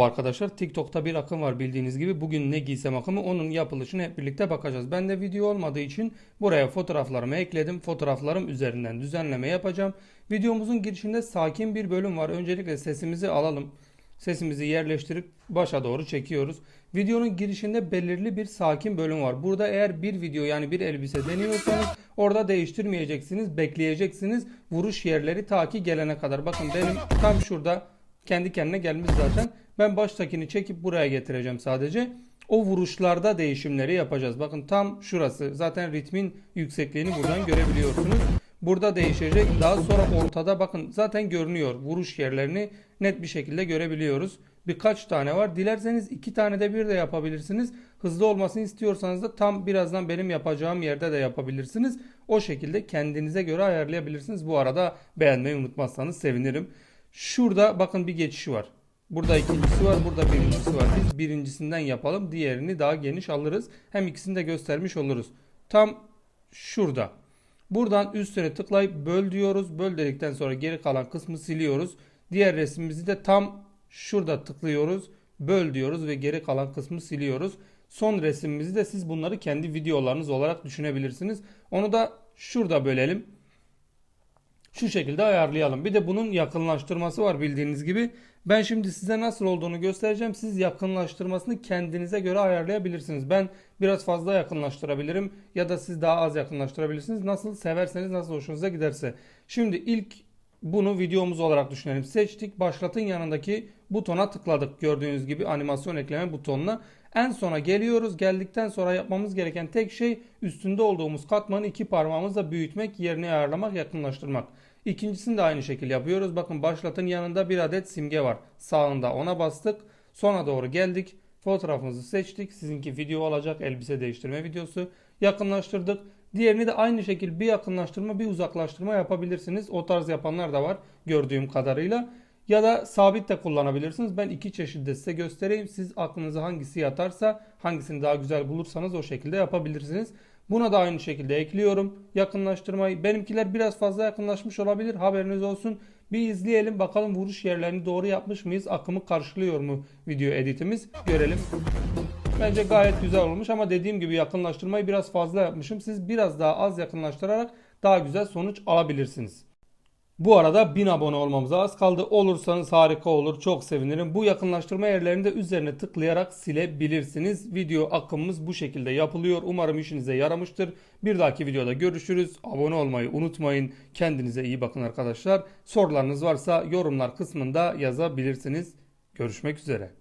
Arkadaşlar TikTok'ta bir akım var bildiğiniz gibi. Bugün ne giysem akımı onun yapılışını hep birlikte bakacağız. Ben de video olmadığı için buraya fotoğraflarımı ekledim. Fotoğraflarım üzerinden düzenleme yapacağım. Videomuzun girişinde sakin bir bölüm var. Öncelikle sesimizi alalım. Sesimizi yerleştirip başa doğru çekiyoruz. Videonun girişinde belirli bir sakin bölüm var. Burada eğer bir video yani bir elbise deniyorsanız orada değiştirmeyeceksiniz, bekleyeceksiniz. Vuruş yerleri ta ki gelene kadar. Bakın benim tam şurada kendi kendine gelmiş zaten. Ben baştakini çekip buraya getireceğim sadece. O vuruşlarda değişimleri yapacağız. Bakın tam şurası. Zaten ritmin yüksekliğini buradan görebiliyorsunuz. Burada değişecek. Daha sonra ortada bakın zaten görünüyor. Vuruş yerlerini net bir şekilde görebiliyoruz. Birkaç tane var. Dilerseniz iki tane de bir de yapabilirsiniz. Hızlı olmasını istiyorsanız da tam birazdan benim yapacağım yerde de yapabilirsiniz. O şekilde kendinize göre ayarlayabilirsiniz. Bu arada beğenmeyi unutmazsanız sevinirim. Şurada bakın bir geçişi var. Burada ikincisi var, burada birincisi var. Biz birincisinden yapalım, diğerini daha geniş alırız. Hem ikisini de göstermiş oluruz. Tam şurada. Buradan üstüne tıklayıp böl diyoruz. Böl dedikten sonra geri kalan kısmı siliyoruz. Diğer resmimizi de tam şurada tıklıyoruz. Böl diyoruz ve geri kalan kısmı siliyoruz. Son resimimizi de siz bunları kendi videolarınız olarak düşünebilirsiniz. Onu da şurada bölelim şu şekilde ayarlayalım. Bir de bunun yakınlaştırması var bildiğiniz gibi. Ben şimdi size nasıl olduğunu göstereceğim. Siz yakınlaştırmasını kendinize göre ayarlayabilirsiniz. Ben biraz fazla yakınlaştırabilirim ya da siz daha az yakınlaştırabilirsiniz. Nasıl severseniz, nasıl hoşunuza giderse. Şimdi ilk bunu videomuz olarak düşünelim. Seçtik. Başlatın yanındaki butona tıkladık. Gördüğünüz gibi animasyon ekleme butonuna. En sona geliyoruz. Geldikten sonra yapmamız gereken tek şey üstünde olduğumuz katmanı iki parmağımızla büyütmek, yerini ayarlamak, yakınlaştırmak. İkincisini de aynı şekilde yapıyoruz. Bakın başlatın yanında bir adet simge var. Sağında ona bastık. Sona doğru geldik. Fotoğrafımızı seçtik. Sizinki video olacak. Elbise değiştirme videosu. Yakınlaştırdık. Diğerini de aynı şekilde bir yakınlaştırma bir uzaklaştırma yapabilirsiniz. O tarz yapanlar da var gördüğüm kadarıyla. Ya da sabit de kullanabilirsiniz. Ben iki çeşit size göstereyim. Siz aklınıza hangisi yatarsa hangisini daha güzel bulursanız o şekilde yapabilirsiniz. Buna da aynı şekilde ekliyorum. Yakınlaştırmayı. Benimkiler biraz fazla yakınlaşmış olabilir. Haberiniz olsun. Bir izleyelim bakalım vuruş yerlerini doğru yapmış mıyız? Akımı karşılıyor mu video editimiz? Görelim. Bence gayet güzel olmuş ama dediğim gibi yakınlaştırmayı biraz fazla yapmışım. Siz biraz daha az yakınlaştırarak daha güzel sonuç alabilirsiniz. Bu arada 1000 abone olmamıza az kaldı. Olursanız harika olur. Çok sevinirim. Bu yakınlaştırma yerlerini de üzerine tıklayarak silebilirsiniz. Video akımımız bu şekilde yapılıyor. Umarım işinize yaramıştır. Bir dahaki videoda görüşürüz. Abone olmayı unutmayın. Kendinize iyi bakın arkadaşlar. Sorularınız varsa yorumlar kısmında yazabilirsiniz. Görüşmek üzere.